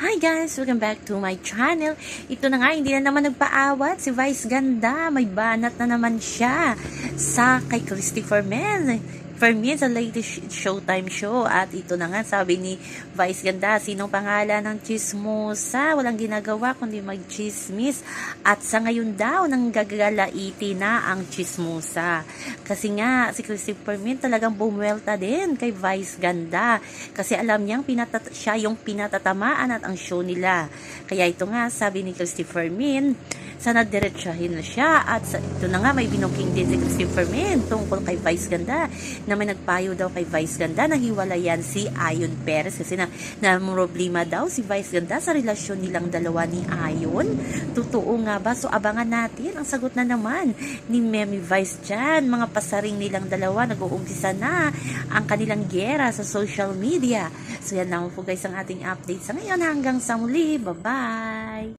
Hi guys! Welcome back to my channel. Ito na nga, hindi na naman nagpaawat si Vice Ganda. May banat na naman siya sa kay Christopher Men. For me, sa latest Showtime show. At ito na nga, sabi ni Vice Ganda, sinong pangalan ng chismosa? Walang ginagawa kundi mag-chismis. At sa ngayon daw, nang gagalaiti na ang chismosa. Kasi nga, si Christopher Min talagang bumuelta din kay Vice Ganda. Kasi alam niyang pinatat siya yung pinatatamaan at ang show nila. Kaya ito nga, sabi ni Christopher Min, sana diretsahin na siya. At sa, ito na nga, may binuking din si Christopher Min tungkol kay Vice Ganda na may nagpayo daw kay Vice Ganda nang hiwalayan si Ayon Perez kasi na, na problema daw si Vice Ganda sa relasyon nilang dalawa ni Ayon. Totoo nga ba? So abangan natin ang sagot na naman ni Memi Vice dyan. Mga pasaring nilang dalawa nag-uumpisa na ang kanilang gera sa social media. So yan naman po guys ang ating update sa ngayon hanggang sa muli. Bye-bye!